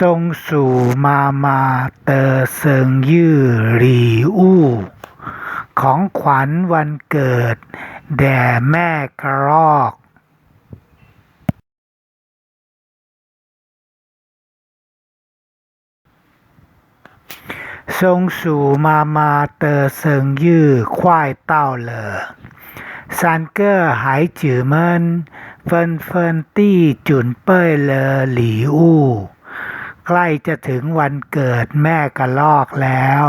ทรงสู่มามาเตอเซิงยื่อหลีอู้ ของขวัญวันเกิด แด่แม่กระรอกทรงสู่มามาเตอเซิงยื่อควายเต้าเลอซานเกอร์หายจือเมินเฟินเฟินตี้จุนเป้ยเลอหลีอู้ ใกล้จะถึงวันเกิดแม่กระลอกแล้ว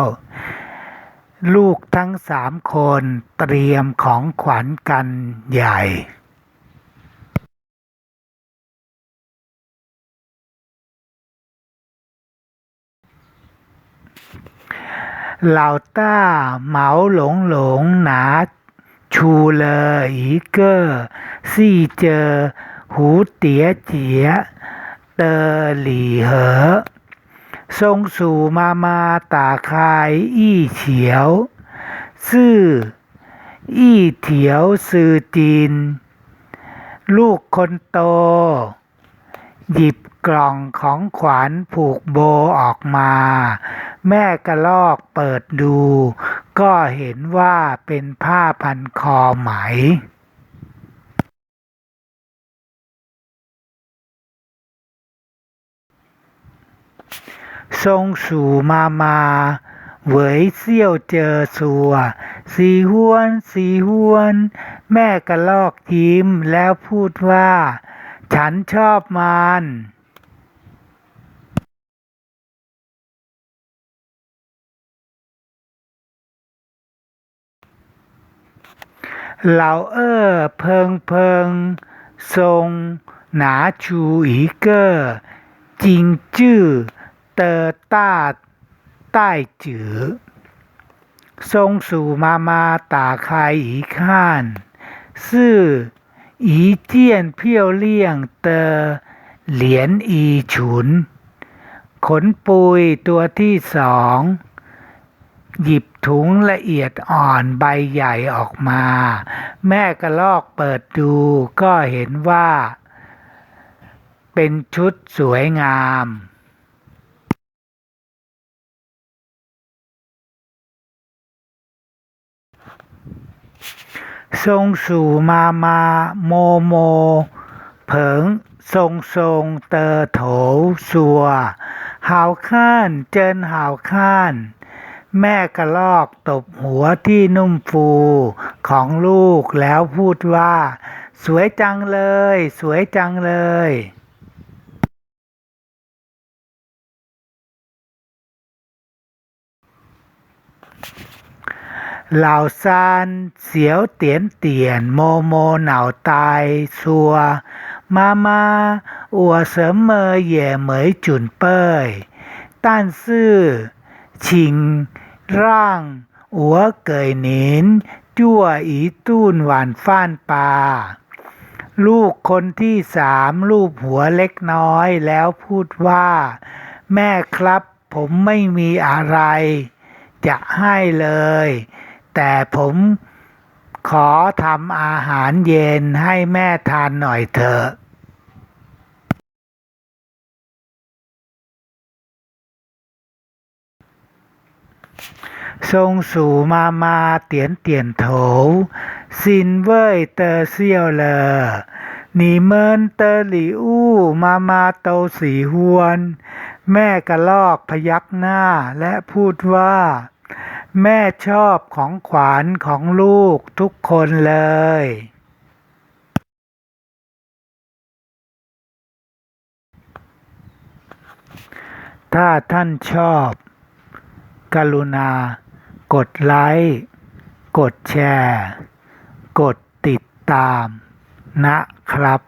ลูกทั้งสามคนเตรียมของขวัญกันใหญ่เหล่าต้าเหมาหลงหลงหนาชูเลออีเกอร์ซี่เจอ หูเตี๋ยเจีย เตอหลี่เหอ ทรงสู่มามาตาคายอี้เฉียวซื่ออี้เถียวซือจีน ลูกคนโต หยิบกล่องของขวัญผูกโบออกมา แม่กระลอกเปิดดู ก็เห็นว่าเป็นผ้าพันคอไหม ทรงสู่มามาเหวยเซียวเจอสัวสีห้วนสีห้วน แม่กระลอกยิ้มแล้วพูดว่า ฉันชอบมันเหล่าเอ้อเพิงเพิง ทรง หนาชูอีเกอร์ จิงจื้อ เตอต้าใต้จือ ทรงสู่มามาตาคายอีข้านซื่ออีเจียนเพี้ยวเลี่ยงเตอเหลียนอีฉุน ขนปุยตัวที่สอง หยิบถุงละเอียดอ่อนใบใหญ่ออกมา แม่กระลอกเปิดดูก็เห็นว่า เป็นชุดสวยงาม ทรงสู่มามาโมโม เผิง ทรงทรงเตอโถสัวหาวข้านเจินหาวข้าน แม่กระลอกตบหัวที่นุ่มฟูของลูกแล้วพูดว่า สวยจังเลย สวยจังเลย เหล่าซานเสียวเตียนเตียน โมโมเหนาตายซัว มามาอัวเสริมเมอเหย่เหมยจุนเป้ย ต้านซื่อชิงร่างอัวเกยหนินจั่วอีตุ้นหวานฟ้านปาลูกคนที่สามลูบหัวเล็กน้อยแล้วพูดว่า แม่ครับผมไม่มีอะไร จะให้เลย แต่ผมขอทำอาหารเย็นให้แม่ทานหน่อยเถอะทรงสู่มามาเตียนเตียนโถซินเว่ยเตอเซียวเลอหนีเมินเตอหลี่อู้มามาโตสีหวน แม่กระลอกพยักหน้าและพูดว่า แม่ชอบของขวัญของลูกทุกคนเลยถ้าท่านชอบ กรุณา กดไลค์ กดแชร์ กดติดตามนะครับ